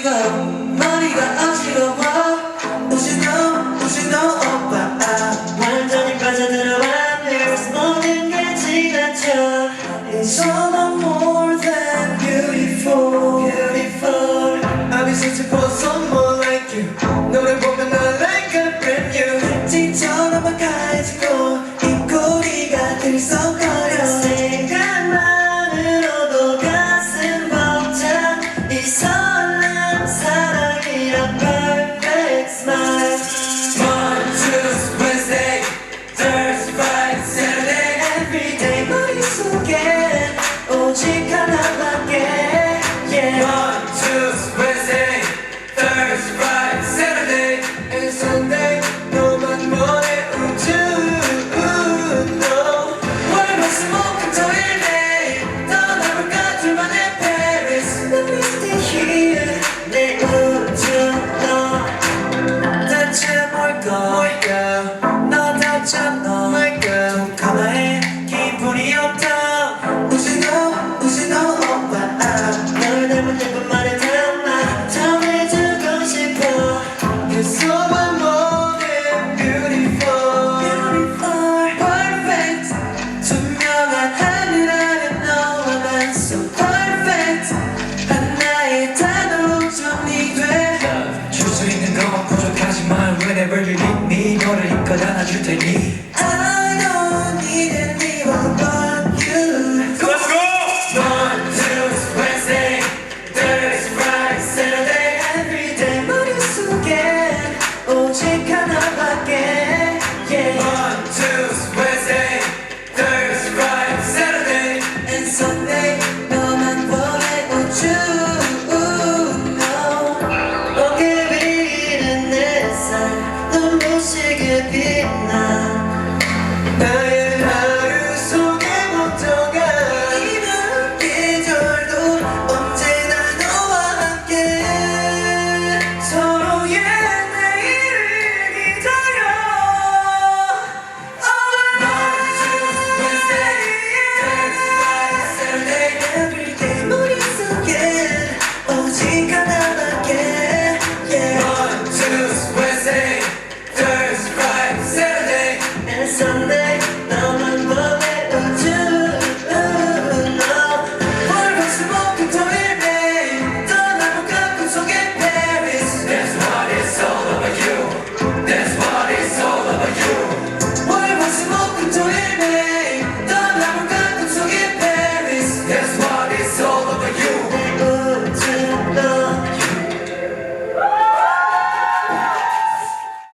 지금 머리가 어지러워 Don't you know, don't you know 오빠 완전히 빠져들어와 There's 모든 게 지나쳐 It's all time. 하나밖에